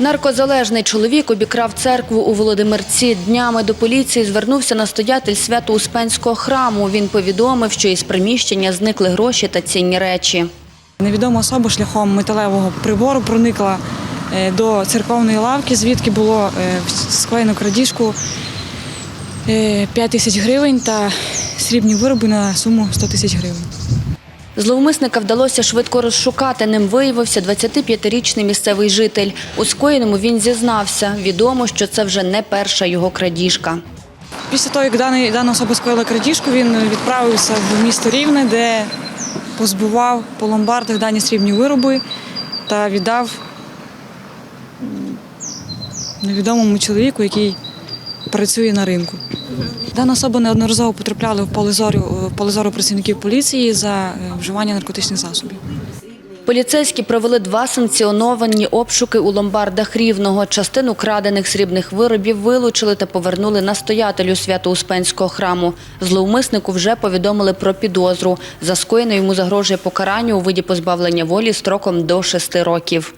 Наркозалежний чоловік обікрав церкву у Володимирці. Днями до поліції звернувся настоятель Свято-Успенського храму. Він повідомив, що із приміщення зникли гроші та цінні речі. Невідома особа шляхом металевого прибору проникла е, до церковної лавки, звідки було е, скоєно крадіжку 5 тисяч гривень та срібні вироби на суму 100 тисяч гривень. Зловмисника вдалося швидко розшукати. Ним виявився 25-річний місцевий житель. У скоєному він зізнався. Відомо, що це вже не перша його крадіжка. Після того, як даний, дана особа скоїла крадіжку, він відправився в місто Рівне, де позбував по ломбардах дані срібні вироби та віддав невідомому чоловіку, який працює на ринку. Дана особа неодноразово потрапляла в поле зору, працівників поліції за е, вживання наркотичних засобів. Поліцейські провели два санкціоновані обшуки у ломбардах Рівного. Частину крадених срібних виробів вилучили та повернули настоятелю Свято-Успенського храму. Зловмиснику вже повідомили про підозру. За скоєне йому загрожує покарання у виді позбавлення волі строком до шести років.